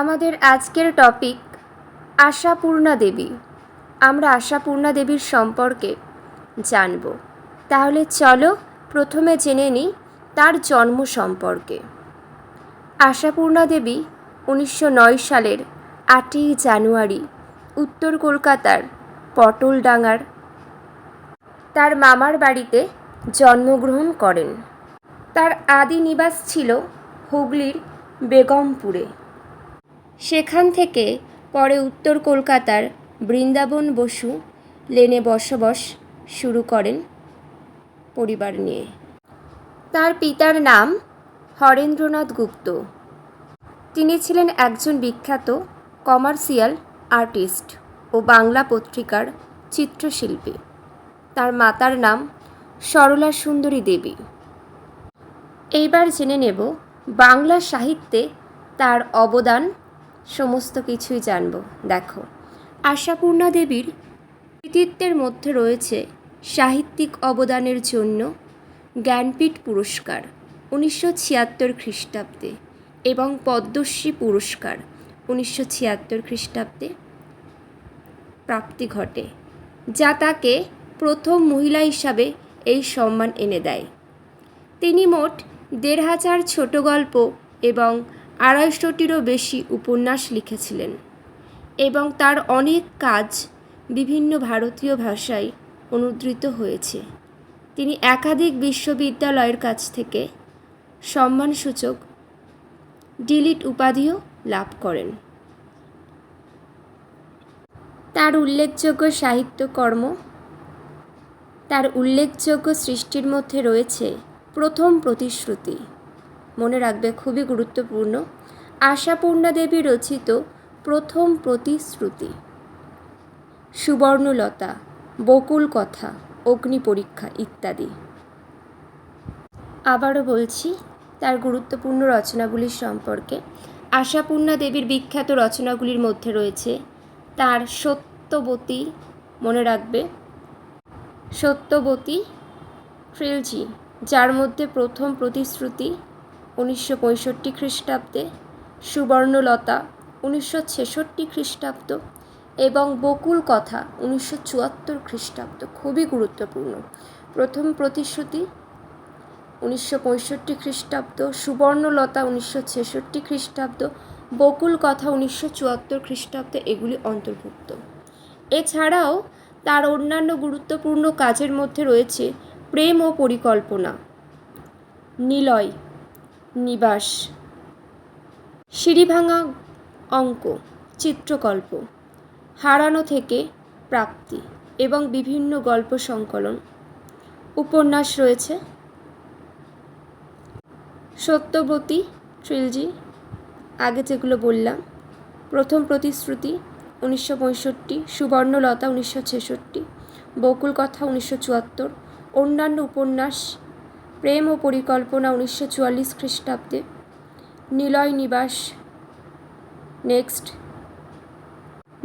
আমাদের আজকের টপিক আশাপূর্ণা দেবী। আমরা আশাপূর্ণা দেবীর সম্পর্কে জানব। তাহলে চলো প্রথমে জেনে নিই তার জন্ম সম্পর্কে। আশাপূর্ণা দেবী উনিশশো নয় সালের আটই জানুয়ারি উত্তর কলকাতার পটলডাঙ্গার তার মামার বাড়িতে জন্মগ্রহণ করেন। তার আদি নিবাস ছিল হুগলির বেগমপুরে। সেখান থেকে পরে উত্তর কলকাতার বৃন্দাবন বসু লেনে বসবাস শুরু করেন পরিবার নিয়ে। তার পিতার নাম হরেন্দ্রনাথ গুপ্ত। তিনি ছিলেন একজন বিখ্যাত কমার্শিয়াল আর্টিস্ট ও বাংলা পত্রিকার চিত্রশিল্পী। তার মাতার নাম সরলা সুন্দরী দেবী। এইবার জেনে নেব বাংলা সাহিত্যে তার অবদান সমস্ত কিছুই জানব, দেখো। আশাপূর্ণা দেবীর কৃতিত্বের মধ্যে রয়েছে সাহিত্যিক অবদানের জন্য জ্ঞানপীঠ পুরস্কার উনিশশো ছিয়াত্তর খ্রিস্টাব্দে এবং পদ্মশ্রী পুরস্কার উনিশশো ছিয়াত্তর খ্রিস্টাব্দে প্রাপ্তি ঘটে, যা তাকে প্রথম মহিলা হিসাবে এই সম্মান এনে দেয়। তিনি মোট দেড় হাজার ছোট গল্প এবং আড়াইশোটিরও বেশি উপন্যাস লিখেছিলেন এবং তার অনেক কাজ বিভিন্ন ভারতীয় ভাষায় অনুদৃত হয়েছে। তিনি একাধিক বিশ্ববিদ্যালয়ের কাছ থেকে সম্মানসূচক ডিলিট উপাধিও লাভ করেন। তার উল্লেখযোগ্য সাহিত্যকর্ম, তার উল্লেখযোগ্য সৃষ্টির মধ্যে রয়েছে প্রথম প্রতিশ্রুতি। মনে রাখবে খুবই গুরুত্বপূর্ণ। আশাপূর্ণা দেবী রচিত প্রথম প্রতিশ্রুতি। সুবর্ণলতা, বকুল কথা, অগ্নি পরীক্ষা ইত্যাদি। আবারও বলছি, তার গুরুত্বপূর্ণ রচনাগুলির সম্পর্কে আশাপূর্ণা দেবীর বিখ্যাত রচনাগুলির মধ্যে রয়েছে তার সত্যবতী, মনে রাখবে, সত্যবতী ট্রিলজি, যার মধ্যে প্রথম প্রতিশ্রুতি উনিশশো পঁয়ষট্টি খ্রিস্টাব্দে, সুবর্ণলতা উনিশশো ছেষট্টি খ্রিস্টাব্দ এবং বকুল কথা উনিশশো চুয়াত্তর খ্রিস্টাব্দ, খুবই গুরুত্বপূর্ণ। প্রথম প্রতিশ্রুতি উনিশশো পঁয়ষট্টি খ্রিস্টাব্দ, সুবর্ণলতা উনিশশো ছেষট্টি খ্রিস্টাব্দ, বকুল কথা উনিশশো চুয়াত্তর খ্রিস্টাব্দে, এগুলি অন্তর্ভুক্ত। এছাড়াও তার অন্যান্য গুরুত্বপূর্ণ কাজের মধ্যে রয়েছে প্রেম ও পরিকল্পনা, নিলয়। নিবাস। সিঁড়িভাঙা অঙ্ক, চিত্রকল্প, হারানো থেকে প্রাপ্তি এবং বিভিন্ন গল্প সংকলন। উপন্যাস রয়েছে। সত্যবতী ট্রিলজি, আগে যেগুলো বললাম, প্রথম প্রতিশ্রুতি উনিশশো পঁয়ষট্টি, সুবর্ণলতা উনিশশো ছেষট্টি বকুল কথা উনিশশো চুয়াত্তর, অন্যান্য উপন্যাস প্রেম ও পরিকল্পনা উনিশশো চুয়াল্লিশ খ্রিস্টাব্দে। নিলয় নিবাস। নেক্সট।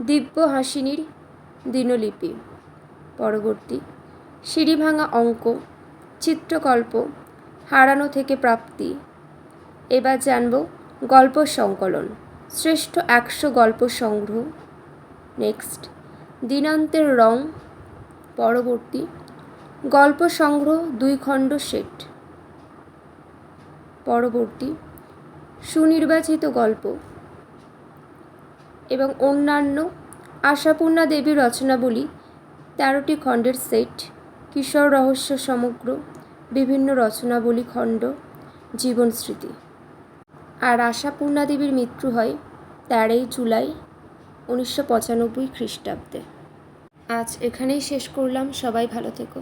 দিব্য হাসিনীর দিনলিপি। পরবর্তী। সিঁড়িভাঙা অঙ্ক, চিত্রকল্প, হারানো থেকে প্রাপ্তি। এবার জানব গল্প সংকলন, শ্রেষ্ঠ একশো গল্প সংগ্রহ। নেক্সট। দিনান্তের রং। পরবর্তী। গল্প সংগ্রহ দুই খণ্ড সেট। পরবর্তী সুনির্বাচিত গল্প এবং অন্যান্য আশাপূর্ণা দেবীর রচনাবলী তেরোটি খণ্ডের সেট, কিশোর রহস্য সমগ্র, বিভিন্ন রচনাবলী খণ্ড, জীবন স্মৃতি। আর আশাপূর্ণা দেবীর মৃত্যু হয় তেরোই জুলাই উনিশশো পঁচানব্বই খ্রিস্টাব্দে। আজ এখানেই শেষ করলাম। সবাই ভালো থেকো।